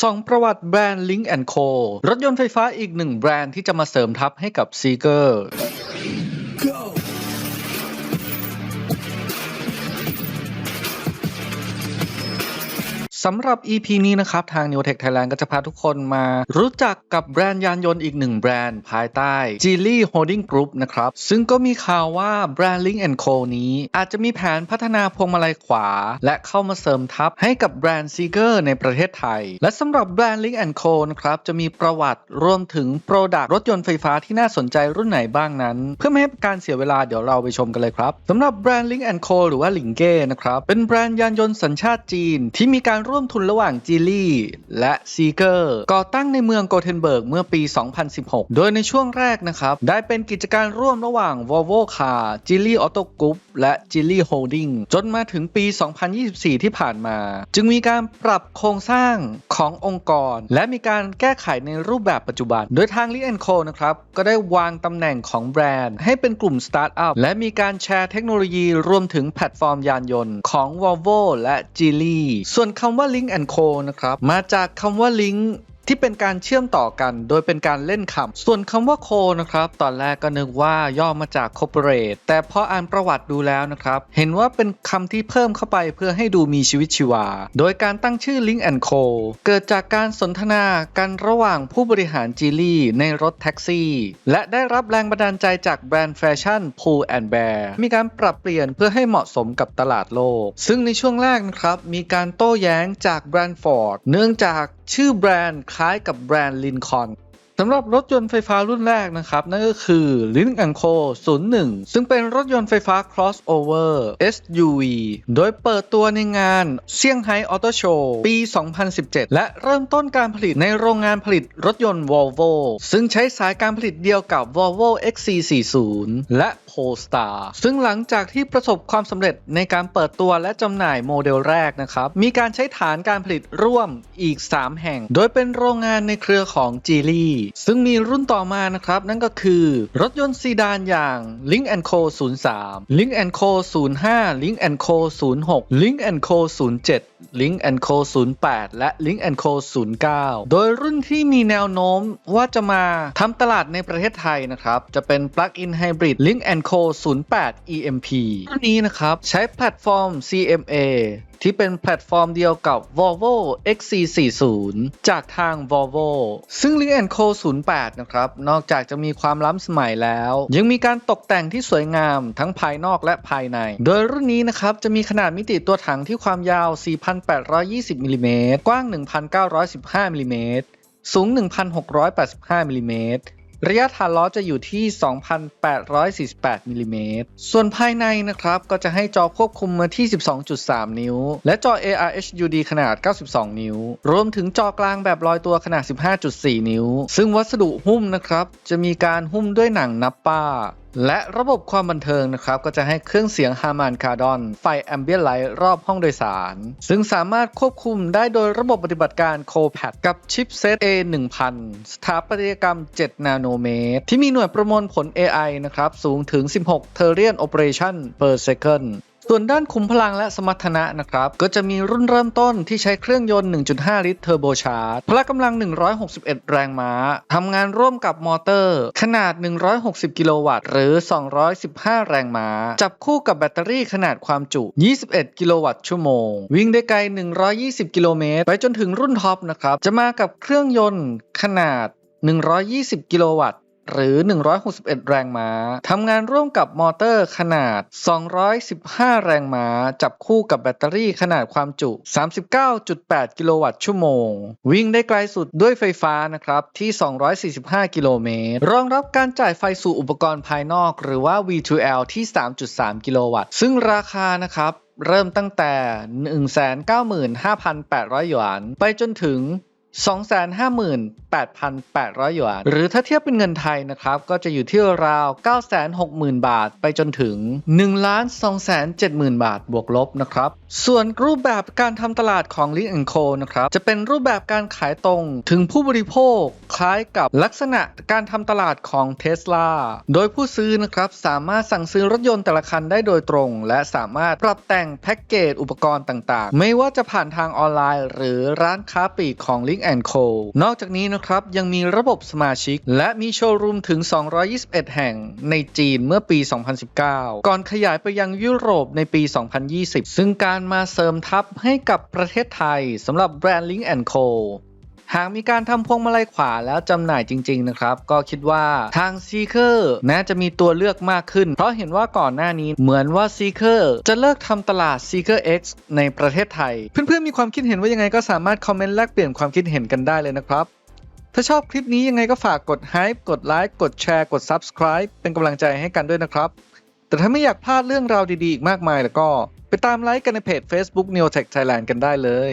ส่องประวัติแบรนด์ Link Co รถยนต์ไฟฟ้าอีกหนึ่งแบรนด์ที่จะมาเสริมทัพให้กับ Seeker สำหรับ EP นี้นะครับ ทาง New Tech Thailand ก็จะพาทุกคนมารู้จักกับแบรนด์ยานยนต์อีกหนึ่งแบรนด์ภายใต้ Geely Holding Group นะครับ ซึ่งก็มีข่าวว่าแบรนด์ Link Co นี้ อาจจะมีแผนพัฒนาพวงมาลัยขวา และเข้ามาเสริมทัพให้กับแบรนด์ Seeker ในประเทศไทย และสำหรับแบรนด์ Link Co นะครับจะมีประวัติรวมถึง Product รถยนต์ไฟฟ้าที่น่าสนใจรุ่นไหนบ้างนั้น เพื่อไม่ให้การเสียเวลาเดี๋ยวเราไปชมกันเลยครับสำหรับแบรนด์ Link Co หรือว่า l i n k นะครับเป็นแบรนด์ยานยนต์สัญชาติจีนที่มีการร่วมทุนระหว่างจีลี่และซีเกอร์ก่อตั้งในเมืองโกเทนเบิร์กเมื่อปี 2016 โดยในช่วงแรกนะครับ ได้เป็นกิจการร่วมระหว่าง Volvo Car, g e e l y Auto Group และ g e e l y Holding จนมาถึงปี 2024 ที่ผ่านมา จึงมีการปรับโครงสร้างขององค์กร และมีการแก้ไขในรูปแบบปัจจุบัน โดยทาง l i n Co นะครับ ก็ได้วางตำแหน่งของแบรนด์ ให้เป็นกลุ่มสตาร์ทอัพและมีการแชร์เทคโนโลยีรวมถึงแพลตฟอร์มยานยนต์ของ Volvo และ Geely ส่วนคำำว่า Link Co นะครับ มาจากคำว่า Link ที่เป็นการเชื่อมต่อกัน โดยเป็นการเล่นคำส่วนคำว่าโคนะครับ ตอนแรกก็นึกว่าย่อมาจาก corporate แต่พออ่านประวัติดูแล้วนะครับ เห็นว่าเป็นคำที่เพิ่มเข้าไปเพื่อให้ดูมีชีวิตชีวา โดยการตั้งชื่อ Link Co เกิดจากการสนทนากันระหว่างผู้บริหารจีลี่ในรถแท็กซี่ และได้รับแรงบันดาลใจจากแบรนด์แฟชั่น Pull and Bear มีการปรับเปลี่ยนเพื่อให้เหมาะสมกับตลาดโลก ซึ่งในช่วงแรกนะครับ มีการโต้แย้งจากแบรนด์ฟอร์ดเนื่องจากชื่อแบรนด์คล้ายกับแบรนด์ลินคอน สำหรับรถยนต์ไฟฟ้ารุ่นแรกนะครับ นั่นก็คือ l i n k c o 01 ซึ่งเป็นรถยนต์ไฟฟ้า crossover SUV โดยเปิดตัวในงานเซี่ยงไฮ้ออโตโชว์ปี 2017 และเริ่มต้นการผลิตในโรงงานผลิตรถยนต์ Volvo ซึ่งใช้สายการผลิตเดียวกับ Volvo XC40 และ Polestar ซึ่งหลังจากที่ประสบความสำเร็จในการเปิดตัวและจำหน่ายโมเดลแรกนะครับ มีการใช้ฐานการผลิตร่วมอีก 3 แห่ง โดยเป็นโรงงานในเครือของ Geely ซึ่งมีรุ่นต่อมานะครับ นั่นก็คือรถยนต์ซีดานอย่าง Link Co 03 Link Co 05 Link Co 06 Link Co 07 Link Co 08 และ Link Co 09 โดยรุ่นที่มีแนวโน้มว่าจะมาทำตลาดในประเทศไทยนะครับ จะเป็น Plug-in Hybrid Link Co 08 EMP รุ่นนี้นะครับ ใช้แพลตฟอร์ม CMA ที่เป็นแพลตฟอร์มเดียวกับ Volvo XC40 จากทาง Volvo ซึ่ง Link Co 08 นะครับ นอกจากจะมีความล้ำสมัยแล้ว ยังมีการตกแต่งที่สวยงามทั้งภายนอกและภายใน โดยรุ่นนี้นะครับ จะมีขนาดมิติตัวถังที่ความยาว 4,820มิลลิเมตรกว้าง 1,915มิลลิเมตรสูง 1,685มิลลิเมตร ระยะฐานล้อจะอยู่ที่ 2,848มิลิเมตร ส่วนภายในนะครับ ก็จะให้จอควบคุมมาที่ 12.3 นิ้ว และจอ AR HUD ขนาด 92 นิ้ว รวมถึงจอกลางแบบลอยตัวขนาด 15.4 นิ้ว ซึ่งวัสดุหุ้มนะครับ จะมีการหุ้มด้วยหนังนับป้า และระบบความบันเทิงนะครับ ก็จะให้เครื่องเสียงฮามานคาร์ดอนไฟแอมเบียนไลท์รอบห้องโดยสาร ซึ่งสามารถควบคุมได้โดยระบบปฏิบัติการโคแพดกับชิปเซต A1000 สถาปัตยกรรม 7 นาโนเมตร ที่มีหน่วยประมวลผล AI นะครับ สูงถึง 16 t e r r i a n operation per second ส่วนด้านคุมพลังและสมรรถนะนะครับ ก็จะมีรุ่นเริ่มต้นที่ใช้เครื่องยนต์ 1.5 ลิตรเทอร์โบชาร์จพละกำลัง 161 แรงม้าทำงานร่วมกับมอเตอร์ ขนาด 160 กิโลวัตต์หรือ 215 แรงม้า จับคู่กับแบตเตอรี่ขนาดความจุ 21 กิโลวัตต์ชั่วโมง วิ่งได้ไกล 120 กิโลเมตร ไปจนถึงรุ่นท็อปนะครับ จะมากับเครื่องยนต์ขนาด 120 กิโลวัตต์ หรือ 161 แรงม้าทำงานร่วมกับมอเตอร์ขนาด 215 แรงม้า จับคู่กับแบตเตอรี่ขนาดความจุ 39.8 กิโลวัตต์ชั่วโมง วิ่งได้ไกลสุดด้วยไฟฟ้านะครับ ที่ 245 กิโลเมตร รองรับการจ่ายไฟสู่อุปกรณ์ภายนอก หรือว่า V2L ที่ 3.3 กิโลวัตต์ ซึ่งราคานะครับเริ่มตั้งแต่ 195,800 หยวน ไปจนถึง 258,800 หยวน หรือถ้าเทียบเป็นเงินไทยนะครับ ก็จะอยู่ที่ราว 960,000 บาท ไปจนถึง 1,270,000 บาทบวกลบนะครับ ส่วนรูปแบบการทำตลาดของ Link Co นะครับ จะเป็นรูปแบบการขายตรงถึงผู้บริโภค คล้ายกับลักษณะการทำตลาดของ Tesla โดยผู้ซื้อนะครับสามารถสั่งซื้อรถยนต์แต่ละคันได้โดยตรง และสามารถปรับแต่งแพ็กเกจอุปกรณ์ต่างๆ ไม่ว่าจะผ่านทางออนไลน์ หรือร้านค้าปลีกของ Link Co นอกจากนี้นะครับ ยังมีระบบสมาชิก และมีโชว์รูมถึง 221 แห่งในจีนเมื่อปี 2019 ก่อนขยายไปยังยุโรปในปี 2020 ซึ่งการมาเสริมทัพให้กับประเทศไทยสำหรับแบรนด์ Link Co หากมีการทำพวงมาลัยขวาแล้วจำหน่ายจริง ๆ นะครับ ก็คิดว่าทาง Seeker น่าจะมีตัวเลือกมากขึ้น เพราะเห็นว่าก่อนหน้านี้เหมือนว่า Seeker จะเลิกทำตลาด Seeker X ในประเทศไทย เพื่อนๆมีความคิดเห็นว่ายังไงก็สามารถคอมเมนต์แลกเปลี่ยนความคิดเห็นกันได้เลยนะครับถ้าชอบคลิปนี้ยังไงก็ฝากกด Hype กดไลค์กดแชร์กด Subscribe เป็นกำลังใจให้กันด้วยนะครับ แต่ถ้าไม่อยากพลาดเรื่องราวดีๆ อีกมากมายแล้วก็ ไปตามไลค์กันในเพจ Facebook Neotech Thailand กันได้เลย